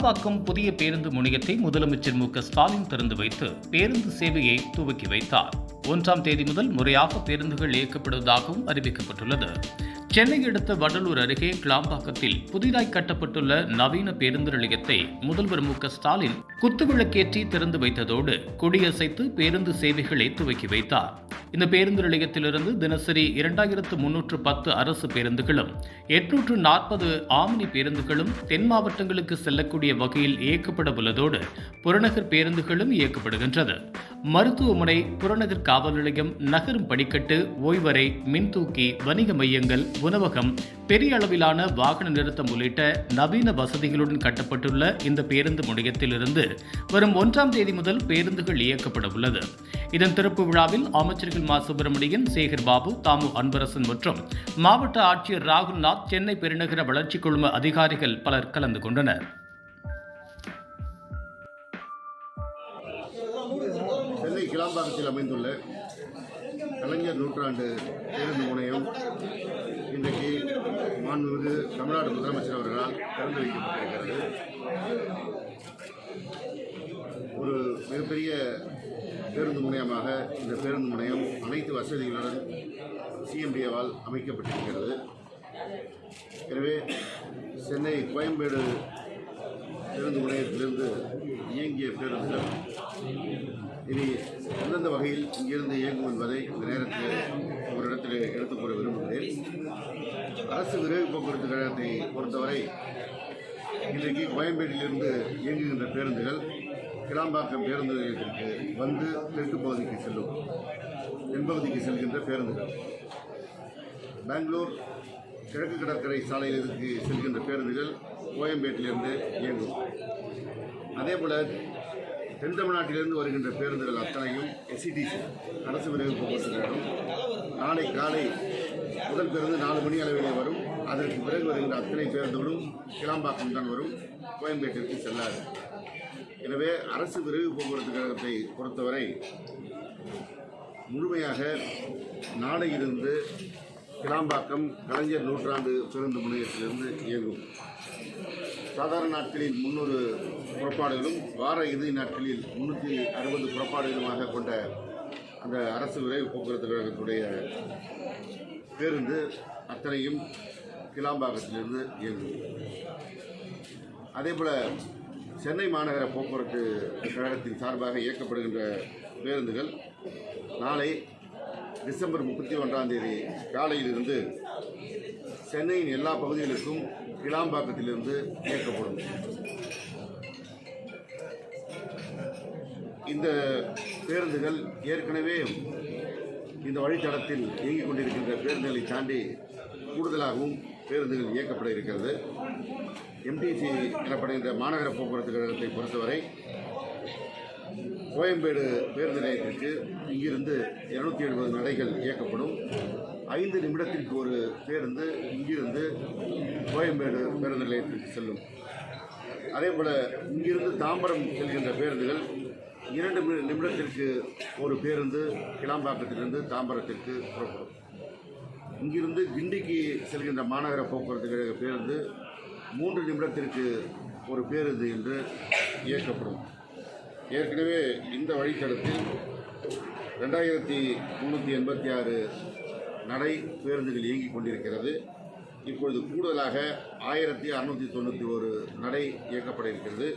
கிளாம்பாக்கம் புதிய பேருந்து முனையத்தை முதலமைச்சர் மு ஸ்டாலின் திறந்து வைத்து பேருந்து சேவையை துவக்கி வைத்தார். ஒன்றாம் தேதி முதல் முறையாக பேருந்துகள் இயக்கப்படுவதாகவும் அறிவிக்கப்பட்டுள்ளது. சென்னை அடுத்த வடலூர் அருகே கிளாம்பாக்கத்தில் புதிதாய் கட்டப்பட்டுள்ள நவீன பேருந்து நிலையத்தை முதல்வர் மு க ஸ்டாலின் குத்துவிளக்கேற்றி திறந்து வைத்ததோடு கொடியசைத்து பேருந்து சேவைகளை துவக்கி வைத்தார். இந்த பேருந்து நிலையத்திலிருந்து தினசரி இரண்டாயிரத்து முன்னூற்று பத்து அரசு பேருந்துகளும் எட்நூற்று நாற்பது ஆம்னி பேருந்துகளும் தென் மாவட்டங்களுக்கு செல்லக்கூடிய வகையில் இயக்கப்பட உள்ளதோடு புறநகர் பேருந்துகளும் இயக்கப்படுகின்றது. மருத்துவமனை புறநகர் காவல் நிலையம் நகரும் படிக்கட்டு ஓய்வறை மின்தூக்கி வணிக மையங்கள் உணவகம் பெரிய அளவிலான வாகன நிறுத்தம் உள்ளிட்ட நவீன வசதிகளுடன் கட்டப்பட்டுள்ள இந்த பேருந்து முனையத்திலிருந்து வரும் ஒன்றாம் தேதி முதல் பேருந்துகள் இயக்கப்பட உள்ளது. இதன் திறப்பு விழாவில் அமைச்சர்கள் மா. சுப்பிரமணியன் சேகர் பாபு தாமு அன்பரசன் மற்றும் மாவட்ட ஆட்சியர் ராகுல்நாத் சென்னை பெருநகர வளர்ச்சிக் குழும அதிகாரிகள் பலர் கலந்து கொண்டனர். சென்னை கிளாம்பாக்கத்தில் அமைந்துள்ள கலைஞர் நூற்றாண்டு பேருந்து முனையம் மாண்புமிகு தமிழ்நாடு முதலமைச்சர் அவர்களால் திறந்து வைக்கப்பட்டிருக்கிறது. ஒரு மிகப்பெரிய பேருந்து முனையமாக இந்த பேருந்து முனையம் அனைத்து வசதிகளுடன் சிஎம்டிஏவால் அமைக்கப்பட்டிருக்கிறது. எனவே சென்னை கோயம்பேடு பேருந்து முனையத்திலிருந்து இயங்கிய பேருந்துகள் இனி எந்தெந்த வகையில் இங்கிருந்து இயங்கும் என்பதை இந்த நேரத்தில் ஒரு இடத்தில் எடுத்துக் கூற விரும்புகிறேன். அரசு விரைவு போக்குவரத்து கழகத்தை பொறுத்தவரை இன்றைக்கு கோயம்பேட்டிலிருந்து இயங்குகின்ற பேருந்துகள் கிளாம்பாக்கம் பேருந்து நிலையத்திற்கு வந்து தெற்கு பகுதிக்கு செல்லும் தென்பகுதிக்கு செல்கின்ற பேருந்துகள். பெங்களூர் கிழக்கு கடற்கரை சாலையிலிருந்து செல்கின்ற பேருந்துகள் கோயம்பேட்டிலிருந்து இயங்கும். அதே போல் தென் தமிழ்நாட்டிலிருந்து வருகின்ற பேருந்துகள் அத்தனையும் எஸ்சிடிசி அரசு விரைவு போக்குவரத்து நாளை காலை முதல் பேருந்து நாலு மணி அளவிலே வரும். அதற்கு பிறகு வருகின்ற அத்தனை பேருந்துகளும் கிளாம்பாக்கம் தான் வரும். கோயம்பேட்டிற்கு செல்லாது. எனவே அரசு விரைவு போக்குவரத்து கழகத்தை பொறுத்தவரை முழுமையாக நாளையிலிருந்து கிளாம்பாக்கம் கலைஞர் நூற்றாண்டு பேருந்து முனையத்திலிருந்து இயங்கும். சாதாரண நாட்களில் முன்னூறு புறப்பாடுகளும் வார இறுதி நாட்களில் முன்னூற்றி அறுபது புறப்பாடுகளுமாக கொண்ட அந்த அரசு விரைவு போக்குவரத்து கழகத்துடைய பேருந்து அத்தனையும் கிளாம்பாக்கத்திலிருந்து இயங்கும் அதேபோல் சென்னை மாநகர போக்குவரத்து கழகத்தின் சார்பாக இயக்கப்படுகின்ற பேருந்துகள் நாளை டிசம்பர் முப்பத்தி ஒன்றாம் தேதி காலையிலிருந்து சென்னையின் எல்லா பகுதிகளுக்கும் கிளாம்பாக்கத்திலிருந்து இயக்கப்படும். இந்த பேருந்துகள் ஏற்கனவே இந்த வழித்தடத்தில் இயங்கிக் கொண்டிருக்கின்ற பேருந்துகளை தாண்டி கூடுதலாகவும் பேருந்துகள் இயக்கப்பட இருக்கிறது. எம்டிசி எனப்படுகின்ற மாநகர போக்குவரத்து கழகத்தை பொறுத்தவரை கோயம்பேடு பேருந்து நிலையத்திற்கு இங்கிருந்து இருநூத்தி எழுபது நடைகள் இயக்கப்படும். ஐந்து நிமிடத்திற்கு ஒரு பேருந்து இங்கிருந்து கோயம்பேடு பேருந்து நிலையத்திற்கு செல்லும் அதேபோல் இங்கிருந்து தாம்பரம் செல்கின்ற பேருந்துகள் இரண்டு நிமிடத்திற்கு ஒரு பேருந்து கிளாம்பாக்கத்திலிருந்து தாம்பரத்திற்கு புறப்படும். இங்கிருந்து கிண்டிக்கு செல்கின்ற மாநகர போக்குவரத்து கழக பேருந்து மூன்று நிமிடத்திற்கு ஒரு பேருந்து என்று இயக்கப்படும். ஏற்கனவே இந்த வழித்தடத்தில் ரெண்டாயிரத்தி முந்நூற்றி எண்பத்தி ஆறு நடை பேருந்துகள் இயங்கிக் கொண்டிருக்கிறது. இப்பொழுது கூடுதலாக ஆயிரத்தி அறுநூற்றி தொண்ணூற்றி ஒரு நடை இயக்கப்பட இருக்கிறது.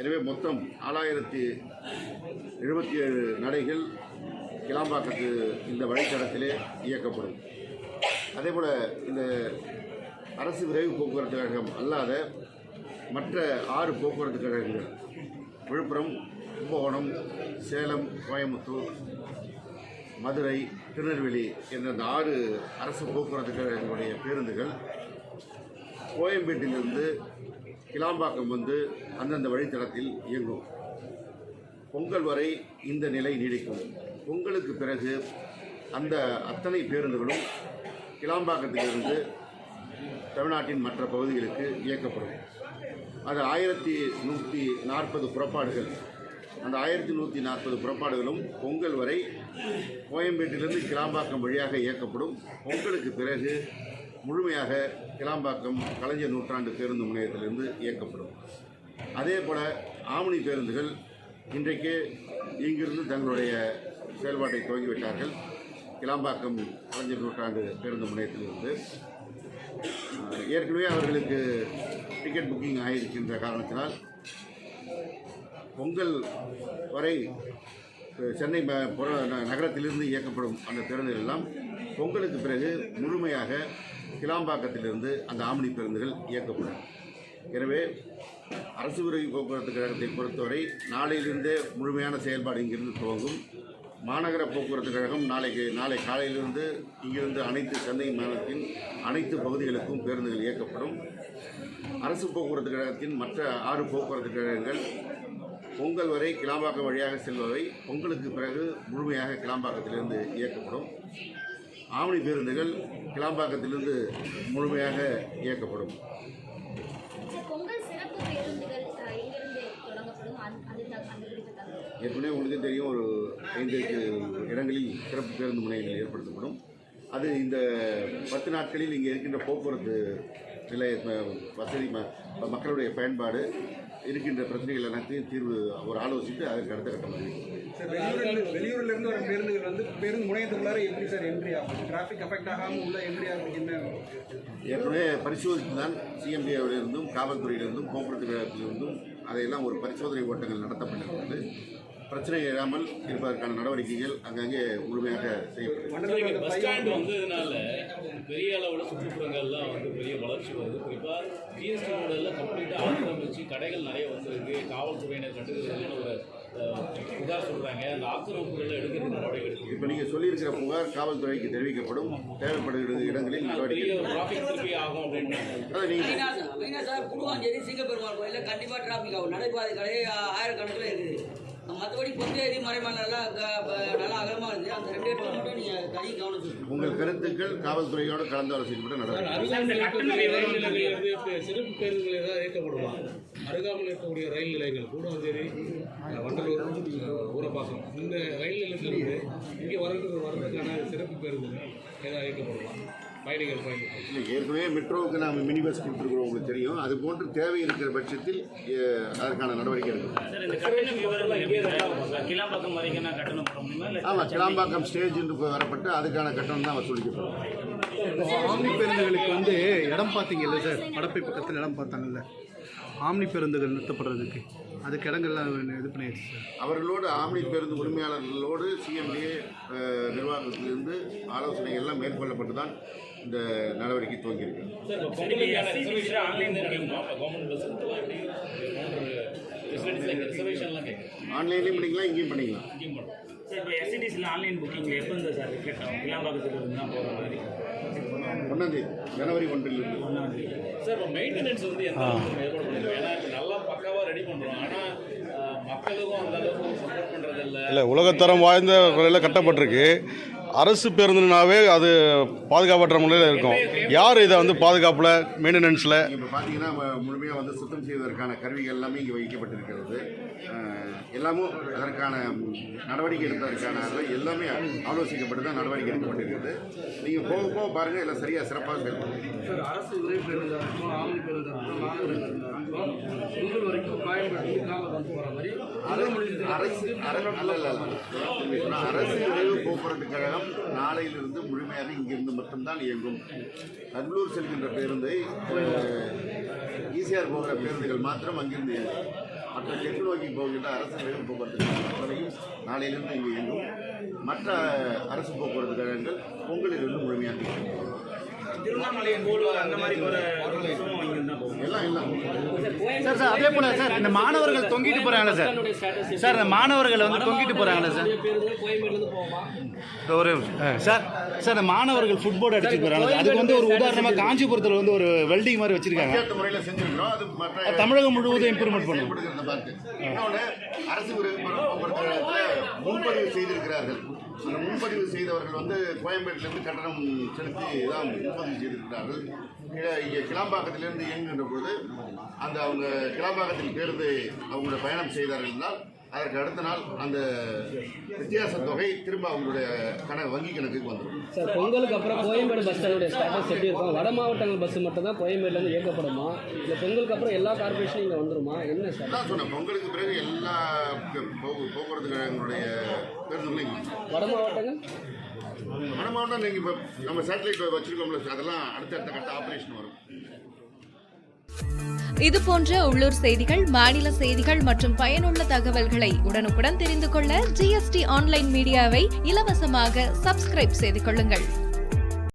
எனவே மொத்தம் நாலாயிரத்தி எழுபத்தி ஏழு நடைகள் கிளாம்பாக்கத்து இந்த வழித்தடத்திலே இயக்கப்படும். அதேபோல் இந்த அரசு விரைவு போக்குவரத்து கழகம் அல்லாத மற்ற ஆறு போக்குவரத்து கழகங்கள். விழுப்புரம் கும்பகோணம் சேலம் கோயம்புத்தூர் மதுரை திருநெல்வேலி என்ற இந்த ஆறு அரசு போக்குவரத்து கழகங்களுடைய பேருந்துகள் கோயம்பேட்டிலிருந்து கிளாம்பாக்கம் வந்து அந்தந்த வழித்தடத்தில் இயங்கும். பொங்கல் வரை இந்த நிலை நீடிக்கும். பொங்கலுக்கு பிறகு அந்த அத்தனை பேருந்துகளும் கிளாம்பாக்கத்திலிருந்து தமிழ்நாட்டின் மற்ற பகுதிகளுக்கு இயக்கப்படும். அது ஆயிரத்தி நூற்றி நாற்பது புறப்பாடுகள். அந்த ஆயிரத்தி நூற்றி நாற்பது புறப்பாடுகளும் பொங்கல் வரை கோயம்பேட்டிலிருந்து கிளாம்பாக்கம் வழியாக இயக்கப்படும். பொங்கலுக்கு பிறகு முழுமையாக கிளாம்பாக்கம் கலைஞர் நூற்றாண்டு பேருந்து முனையத்திலிருந்து இயக்கப்படும். அதே போல் ஆமணி பேருந்துகள் இன்றைக்கு இங்கிருந்து தங்களுடைய செயல்பாட்டை துவங்கிவிட்டார்கள். கிளாம்பாக்கம் கலைஞர் நூற்றாண்டு பேருந்து முனையத்திலிருந்து. ஏற்கனவே அவர்களுக்கு டிக்கெட் புக்கிங் ஆகியிருக்கின்ற காரணத்தினால் பொங்கல் வரை சென்னை ந- நகரத்திலிருந்து இயக்கப்படும் அந்த பேருந்துகள் எல்லாம் பொங்கலுக்கு பிறகு முழுமையாக கிளாம்பாக்கத்திலிருந்து அந்த ஆம்னி பேருந்துகள் இயக்கப்படும். எனவே அரசு விரைவு போக்குவரத்து கழகத்தை பொறுத்தவரை நாளையிலிருந்தே முழுமையான செயல்பாடு இங்கிருந்து துவங்கும். மாநகர போக்குவரத்து கழகம் நாளைக்கு நாளை காலையிலிருந்து இங்கிருந்து அனைத்து சென்னை மாநிலத்தின் அனைத்து பகுதிகளுக்கும் பேருந்துகள் இயக்கப்படும். அரசு போக்குவரத்து கழகத்தின் மற்ற ஆறு போக்குவரத்து கழகங்கள் பொங்கல் வரை கிளாம்பாக்கம் வழியாக செல்பவை பொங்கலுக்கு பிறகு முழுமையாக கிளாம்பாக்கத்திலிருந்து இயக்கப்படும். ஆவணி பேருந்துகள் கிளாம்பாக்கத்திலிருந்து முழுமையாக இயக்கப்படும். ஏற்கனவே உங்களுக்கு தெரியும் ஒரு ஐந்து இடங்களில் சிறப்பு பேருந்து முனையங்கள் ஏற்படுத்தப்படும். அது இந்த பத்து நாட்களில் இங்கே இருக்கின்ற போக்குவரத்து நிலைய வசதி மக்களுடைய பயன்பாடு இருக்கின்ற பிரச்சனைகள் எல்லாத்தையும் தீர்வு ஒரு ஆலோசித்து அதற்கு அடுத்த கட்டம் வெளியூரில் வெளியூர்ல இருந்து வர பேருந்துகள் வந்து பேருந்து முனையத்துக்குள்ளார எப்படி சார் என்ட்ரி ஆகும். டிராஃபிக் அஃபெக்ட் ஆகாமல் உள்ள என்ட்ரி ஆகிறதுக்கு என்ன ஏற்கனவே பரிசோதித்து தான் சிஎம்டிஏவிலிருந்தும் காவல்துறையிலிருந்தும் போக்குவரத்து கழகத்திலிருந்தும் அதையெல்லாம் ஒரு பரிசோதனை ஓட்டங்கள் நடத்தப்பட்டிருக்கிறது. பிரச்சனை இல்லாமல் இருப்பதற்கான நடவடிக்கைகள் அங்கங்கே முழுமையாக செய்யப்படும் பெரிய அளவில் சுற்றுப்புறங்கள்லாம் வந்து பெரிய வளர்ச்சி வருது. குறிப்பாக ஜிஎஸ்டி மாடலில் கம்ப்ளீட்டாக ஆக்கிரமிச்சு கடைகள் நிறைய வந்திருக்கு. காவல்துறையினர் கண்டுக்கிறதுன்னு ஒரு புகார் சொல்கிறாங்க அந்த ஆக்கிரமிப்புகளை எடுக்கிறது நடவடிக்கை எடுக்கும் இப்போ நீங்கள் சொல்லியிருக்கிற புகார் காவல்துறைக்கு தெரிவிக்கப்படும். தேவைப்படுகிற இடங்களில் நடவடிக்கை. டிராஃபிக் திருப்பி ஆகும் அப்படின்னு சார் மெயினா சார் குடுவாஞ்சேரி சிங்கப்பெருமாள் கோயிலில் கண்டிப்பாக டிராஃபிக் ஆகும். நடைபாதை கடை ஆயிரக்கணக்கில் இருக்குது. மற்றபடி பொந்தேரி மறைமலெல்லாம் நல்லா அகலமாக இருக்குது அந்த ரெண்டு இடத்துல மட்டும் உங்கள் கருத்துக்கள் காவல்துறையோடு கலந்து ஆலோசிக்கப்பட்டு நடக்கும். சிறப்பு பேருந்துகள் ஏதாவது இயக்கப்படுமா? அருகாமையில் இருக்கக்கூடிய ரயில் நிலையங்கள் கூடாஞ்சேரி வண்டலூர் ஊரப்பாக்கம் இந்த ரயில் நிலையத்திலிருந்து இங்கே வரதுக்கு வரதுக்கான சிறப்பு பேருந்துகள் ஏதாவது இயக்கப்படுமா? பயணிகள் பயணிகள் இல்லை ஏற்கனவே மெட்ரோவுக்கு நாம் மினி பஸ் கொடுத்துருக்குறோம் உங்களுக்கு தெரியும். அது போன்று தேவை இருக்கிற பட்சத்தில் அதற்கான நடவடிக்கை எடுக்கும் ஆமாம் கிளாம்பாக்கம் ஸ்டேஜ் என்று வரப்பட்டு அதுக்கான கட்டணம் தான் வசூலிக்கப்படும் ஆம்னி பேருந்துகளுக்கு வந்து இடம் பார்த்தீங்கல்ல சார்? படப்பை பக்கத்தில் இடம் பார்த்தாங்கல்ல. ஆம்னி பேருந்துகள் நிறுத்தப்படுறதுக்கு. அதுக்கு இடங்கள்லாம் இது பண்ணியாச்சு சார். அவர்களோடு ஆம்னி பேருந்து உரிமையாளர்களோடு சிஎம்டிஏ நிர்வாகத்திலிருந்து ஆலோசனைகள் எல்லாம் மேற்கொள்ளப்பட்டு தான் இந்த நடவடிக்கை துவங்கியிருக்கு ஆன்லைன்லேயும் பண்ணிக்கலாம் இங்கேயும் பண்ணிக்கலாம். சார் இப்போ எஸ்சிடிஸில் ஆன்லைன் புக்கிங் எப்போ இந்த சார் ரிஃப்ளெக்ட் ஆகும். கிளாம்பாக்கத்தில் இருந்து தான் போகிற மாதிரி. ஒன்றாந்தேதி ஜனவரி ஒன்றிலிருந்து சார் இப்போ மெயின்டெனன்ஸ் வந்து எந்த அளவுக்கு ஏற்பாடு பண்ணிருக்கோம் ஏன்னா இப்போ நல்லா பக்காவாக ரெடி பண்ணுறோம் ஆனால் மக்களுக்கும் அந்த அளவுக்கு சப்போர்ட் பண்ணுறது இல்லை இல்லை உலகத்தரம் வாய்ந்த முறையில் கட்டப்பட்டிருக்கு. அரசு பேருந்துனாவே அது பாதுகாப்பற்ற முறையில் இருக்கும். யார் இதை வந்து பாதுகாப்பில் மெயின்டெனன்ஸில் இப்போ பார்த்தீங்கன்னா முழுமையாக வந்து சுத்தம் செய்வதற்கான கருவிகள் எல்லாமே இங்கே வைக்கப்பட்டிருக்கிறது. எல்லாமும் அதற்கான நடவடிக்கை எடுப்பதற்கான எல்லாமே ஆலோசிக்கப்பட்டு தான் நடவடிக்கை எடுக்கப்பட்டிருக்கிறது நீங்கள் போக போக பாருங்கள் எல்லாம் சரியாக சிறப்பாக சார் அரசு அரசு அரசு விரைவு போக்குவரத்து கழகம் நாளையிலிருந்து முழுமையாக இங்கிருந்து மட்டும்தான் இயங்கும். பெங்களூர் செல்கின்ற பேருந்தை ஈசிஆர் போகிற பேருந்துகள் மாத்திரம் அங்கிருந்து இயங்கும். மற்ற தெற்கு நோக்கி போகின்ற அரசு விரைவு போக்குவரத்து கழகம் நாளையிலிருந்து இங்கு இயங்கும். மற்ற அரசு போக்குவரத்து கழகங்கள் பொங்கலிலிருந்து முழுமையாக இயங்கும். திருவண்ணாமலை போல் அந்த மாதிரி போகிற சும்மா இங்கே தான் போகும் எல்லாம் எல்லாம். சார் சார் அதே போல சார் இந்த மாணவர்கள் தொங்கிட்டு போறாங்கல்ல சார். சார் இந்த மாணவர்கள் வந்து தொங்கிட்டு போறாங்கல்ல சார். ஒரு சார் சார் இந்த மாணவர்கள் ஃபுட்போர்டு அடிச்சு போறாங்க அதுக்கு வந்து ஒரு உதாரணமா காஞ்சிபுரத்தில் வந்து ஒரு வெல்டிங் மாதிரி வச்சிருக்காங்க. தமிழகம் முழுவதும் இம்ப்ரூவ்மெண்ட் பண்ணும். அரசு முன்பதிவு செய்திருக்கிறார்கள். அந்த முன்பதிவு செய்தவர்கள் வந்து கோயம்பேட்டிலிருந்து கட்டணம் செலுத்தி தான் முன்பதிவு செய்திருக்கிறார்கள். இங்க- இங்கே கிளாம்பாக்கத்திலிருந்து இயங்குகின்ற பொழுது அந்த அவங்க கிளாம்பாக்கத்தில் பேருந்து அவங்களோட பயணம் செய்தார்கள் என்றால் அதற்கு அடுத்த நாள் அந்த வித்தியாச தொகை திரும்ப அவங்களுடைய கண வங்கி கணக்குக்கு வந்துடும். சார் பொங்கலுக்கு அப்புறம் கோயம்பேடு பஸ் ஸ்டாண்டுடைய ஸ்டேட்டஸ் எப்படி இருக்கும்? வட மாவட்டங்கள் பஸ் மட்டும் தான் கோயம்பேடுலேருந்து இயக்கப்படுமா? இல்லை பொங்கலுக்கு அப்புறம் எல்லா கார்பரேஷனும் இங்கே வந்துருமா? என்ன சார்? சொன்னேன் பொங்கலுக்கு பிறகு எல்லா போக்கு- போக்குவரத்து கழகங்களுடைய வட மாவட்டங்கள்? மனமாவட்டம் நீங்கள் இப்போ நம்ம சேட்டலைட் வச்சிருக்கோம்ல அதெல்லாம் அடுத்தடுத்த கட்ட ஆப்ரேஷன் வரும். இது போன்ற உள்ளூர் செய்திகள் மாநில செய்திகள் மற்றும் பயனுள்ள தகவல்களை உடனுக்குடன் தெரிந்து கொள்ள ஜிஎஸ்டி ஆன்லைன் மீடியாவை இலவசமாக சப்ஸ்கிரைப் செய்து கொள்ளுங்கள்.